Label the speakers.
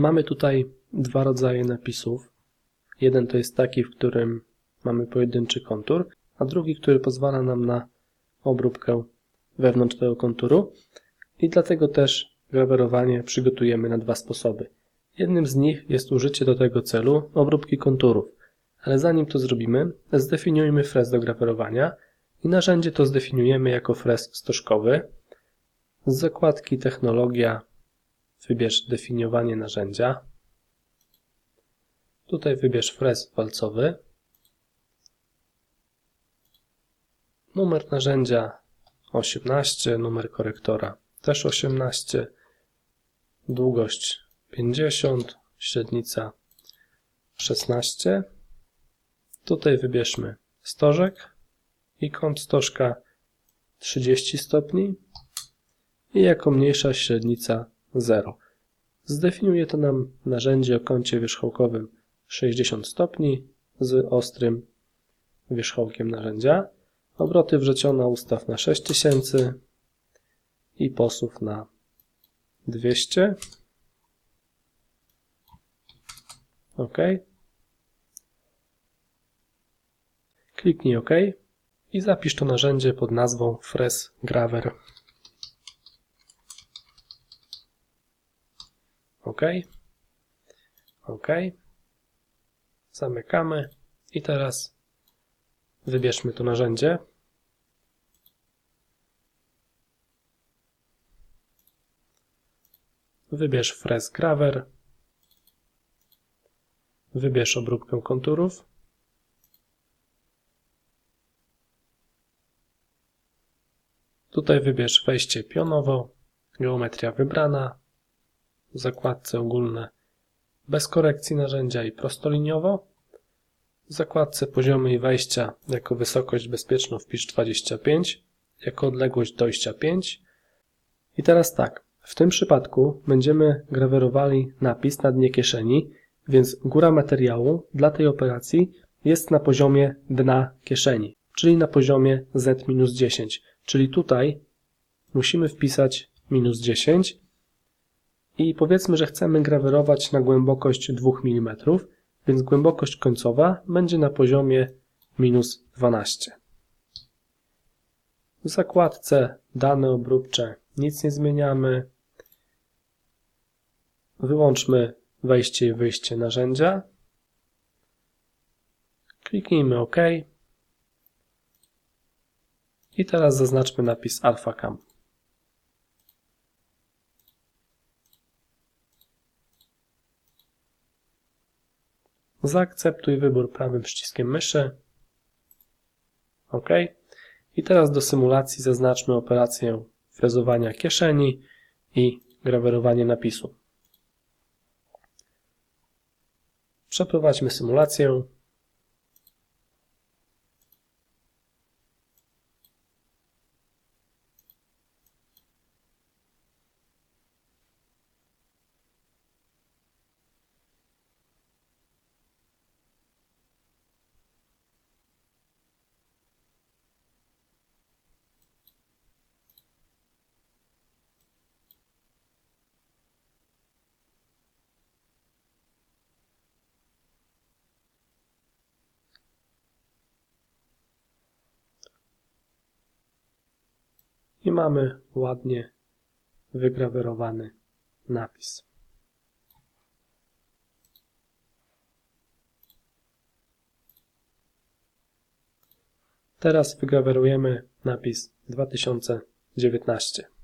Speaker 1: Mamy tutaj dwa rodzaje napisów. Jeden to jest taki, w którym mamy pojedynczy kontur, a drugi, który pozwala nam na obróbkę wewnątrz tego konturu. I dlatego też grawerowanie przygotujemy na dwa sposoby. Jednym z nich jest użycie do tego celu obróbki konturów. Ale zanim to zrobimy, zdefiniujmy frez do grawerowania i narzędzie to zdefiniujemy jako frez stożkowy. Z zakładki Technologia wybierz definiowanie narzędzia. Tutaj wybierz frez walcowy. Numer narzędzia 18, numer korektora też 18, długość 50, średnica 16. Tutaj wybierzmy stożek i kąt stożka 30 stopni i jako mniejsza średnica 0. Zdefiniuje to nam narzędzie o kącie wierzchołkowym 60 stopni z ostrym wierzchołkiem narzędzia. Obroty wrzeciona ustaw na 6000 i posuw na 200. OK. Kliknij OK i zapisz to narzędzie pod nazwą Fres Graver. OK. OK. Zamykamy i teraz wybierzmy to narzędzie. Wybierz Fres Graver. Wybierz obróbkę konturów. Tutaj wybierz wejście pionowo, geometria wybrana, zakładce ogólne bez korekcji narzędzia i prostoliniowo. W zakładce poziomy i wejścia jako wysokość bezpieczną wpisz 25, jako odległość dojścia 5. I teraz tak, w tym przypadku będziemy grawerowali napis na dnie kieszeni, więc góra materiału dla tej operacji jest na poziomie dna kieszeni, czyli na poziomie Z-10, czyli tutaj musimy wpisać minus 10 i powiedzmy, że chcemy grawerować na głębokość 2 mm, więc głębokość końcowa będzie na poziomie minus 12. W zakładce dane obróbcze nic nie zmieniamy. Wyłączmy wejście i wyjście narzędzia. Kliknijmy OK. I teraz zaznaczmy napis AlphaCam. Zaakceptuj wybór prawym przyciskiem myszy. OK. I teraz do symulacji zaznaczmy operację frezowania kieszeni i grawerowanie napisu. Przeprowadźmy symulację. Mamy ładnie wygrawerowany napis. Teraz wygrawerujemy napis 2019.